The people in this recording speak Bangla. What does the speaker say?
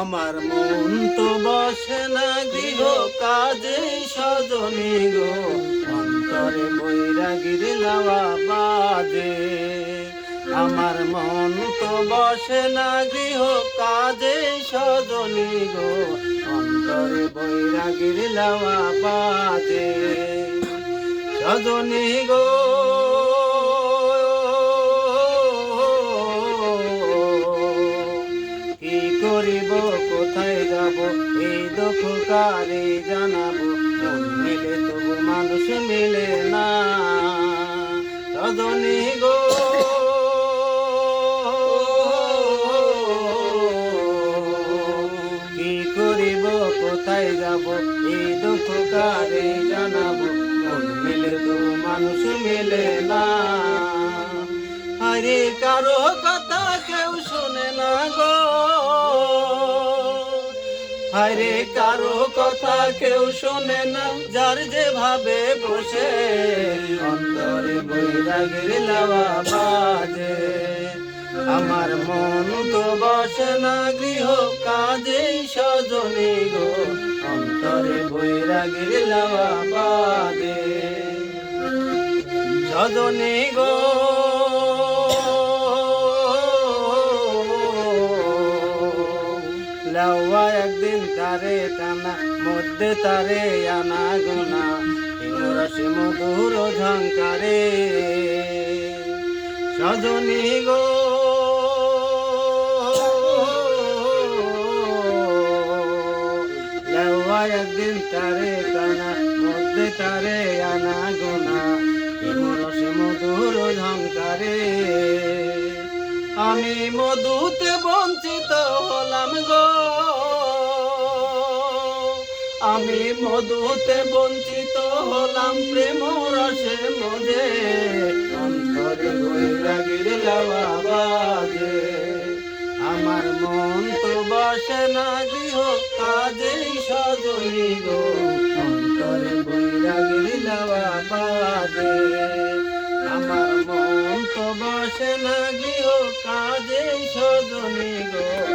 আমার মন তো বসে না গৃহ কাজে সজনী গো। অন্তরে বৈরাগীর লাওয়া বাজে। আমার মন তো বসে না গৃহ কাজে সজনী গো। অন্তরে বৈরাগীর লাওয়া বাজে। সজনী গো। কোথায় যাব? এই দুঃখ কারে জানাব। মন মিলে তবু মানুষ মিলে না। সজনী গো। কি করিব? কোথায় যাব? এই দুঃখ কারে জানাব। মন মিলে তো মানুষ মিলে না। আরে কারও কথা আরে কারও কথা কেউ শোনে না, যার যেভাবে বসে। অন্তরে বৈরাগের লাওয়া বাজে। আমার মন তো বসে না, গৃহ কাজে সজনী গো। অন্তরে বৈরাগের লাওয়া বাজে। সজনী গো তারে টানা, মধ্যে তারে আনা গোনা। রসে মধুর ঝঙ্কারে সজনী গো। একদিন তারে টানা, মধ্যে তারে আনা গোনা। রসে মধুর ঝঙ্কারে আমি মধুতে বঞ্চিত হলাম গো। আমি মধুতে বঞ্চিত হলাম প্রেম রসে মজে। অন্তরে বৈরাগীর লাওয়া বাজে। আমার মন তো বসে না গৃহ, কাজেই সজনী গো। অন্তরে বৈরাগীর লাওয়া বাজে। আমার মন তো বসে না গৃহ কাজে সজনী গো।